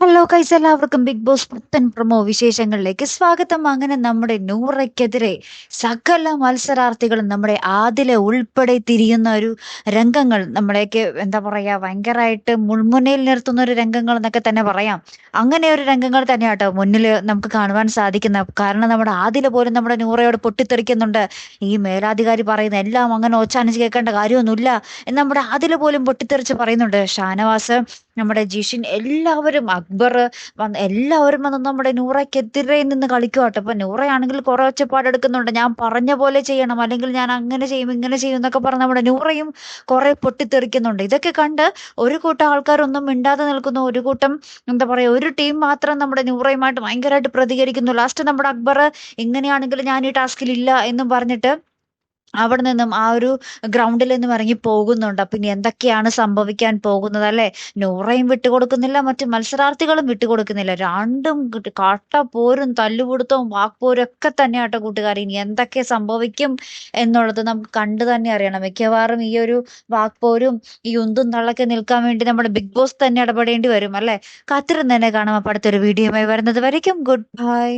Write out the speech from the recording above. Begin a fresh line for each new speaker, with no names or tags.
Hello കൈസ് എല്ലാവർക്കും big boss പുത്തൻ promo വിശേഷങ്ങളിലേക്ക് സ്വാഗതം. അങ്ങനെ നമ്മുടെ നൂറയ്ക്കെതിരെ സകല മത്സരാർത്ഥികളും നമ്മുടെ ആദിലെ ഉൾപ്പെടെ തിരിയുന്ന ഒരു രംഗങ്ങൾ നമ്മളെയൊക്കെ എന്താ പറയാ ഭയങ്കരമായിട്ട് മുൾമുനയിൽ നിർത്തുന്ന ഒരു രംഗങ്ങൾ എന്നൊക്കെ തന്നെ പറയാം. അങ്ങനെ ഒരു രംഗങ്ങൾ തന്നെയാട്ടോ മുന്നിൽ നമുക്ക് കാണുവാൻ സാധിക്കുന്ന. കാരണം നമ്മുടെ ആദില പോലും നമ്മുടെ നൂറയോട് പൊട്ടിത്തെറിക്കുന്നുണ്ട്. ഈ മേലാധികാരി പറയുന്ന എല്ലാം അങ്ങനെ ഒച്ചാനിച്ച് കേൾക്കേണ്ട കാര്യമൊന്നുമില്ല എന്ന് നമ്മുടെ ആദില പോലും പൊട്ടിത്തെറിച്ച് പറയുന്നുണ്ട്. ഷാനവാസ് നമ്മുടെ ജിഷിൻ എല്ലാവരും അക്ബർ വന്ന് എല്ലാവരും വന്ന് നമ്മുടെ നൂറയ്ക്കെതിരെ നിന്ന് കളിക്കുക കേട്ടോ. അപ്പൊ നൂറയാണെങ്കിൽ കുറെ ഒച്ചപ്പാടെടുക്കുന്നുണ്ട് ഞാൻ പറഞ്ഞ പോലെ ചെയ്യണം. അല്ലെങ്കിൽ ഞാൻ അങ്ങനെ ചെയ്യും ഇങ്ങനെ ചെയ്യും എന്നൊക്കെ പറഞ്ഞ് നമ്മുടെ നൂറയും കുറെ പൊട്ടിത്തെറിക്കുന്നുണ്ട്. ഇതൊക്കെ കണ്ട് ഒരു കൂട്ടം ആൾക്കാരൊന്നും മിണ്ടാതെ നിൽക്കുന്നു. ഒരു കൂട്ടം എന്താ പറയാ ഒരു ടീം മാത്രം നമ്മുടെ നൂറയുമായിട്ട് ഭയങ്കരമായിട്ട് പ്രതികരിക്കുന്നു. ലാസ്റ്റ് നമ്മുടെ അക്ബർ ഇങ്ങനെയാണെങ്കിൽ ഞാൻ ഈ ടാസ്കിൽ ഇല്ല എന്നും പറഞ്ഞിട്ട് അവിടെ നിന്നും ആ ഒരു ഗ്രൗണ്ടിൽ നിന്നും ഇറങ്ങി പോകുന്നുണ്ട്. അപ്പൊ ഇനി എന്തൊക്കെയാണ് സംഭവിക്കാൻ പോകുന്നത് അല്ലെ? നൂറയും വിട്ടുകൊടുക്കുന്നില്ല മറ്റു മത്സരാർത്ഥികളും വിട്ടുകൊടുക്കുന്നില്ല രണ്ടും പോരും തല്ലുപിടുത്തവും വാക്പോരും ഒക്കെ തന്നെയാട്ടോ കൂട്ടുകാർ ഇനി എന്തൊക്കെ സംഭവിക്കും എന്നുള്ളത് നമുക്ക് കണ്ടു തന്നെ അറിയണം. മിക്കവാറും ഈ ഒരു വാക്പോരും ഈ ഉന്തും തള്ളൊക്കെ നിൽക്കാൻ വേണ്ടി നമ്മുടെ ബിഗ് ബോസ് തന്നെ ഇടപെടേണ്ടി വരും അല്ലെ? കാത്തിരുന്ന് തന്നെ കാണാം. അപ്പൊ അടുത്തൊരു വീഡിയോയുമായി വരുന്നത് വരയ്ക്കും. Good bye.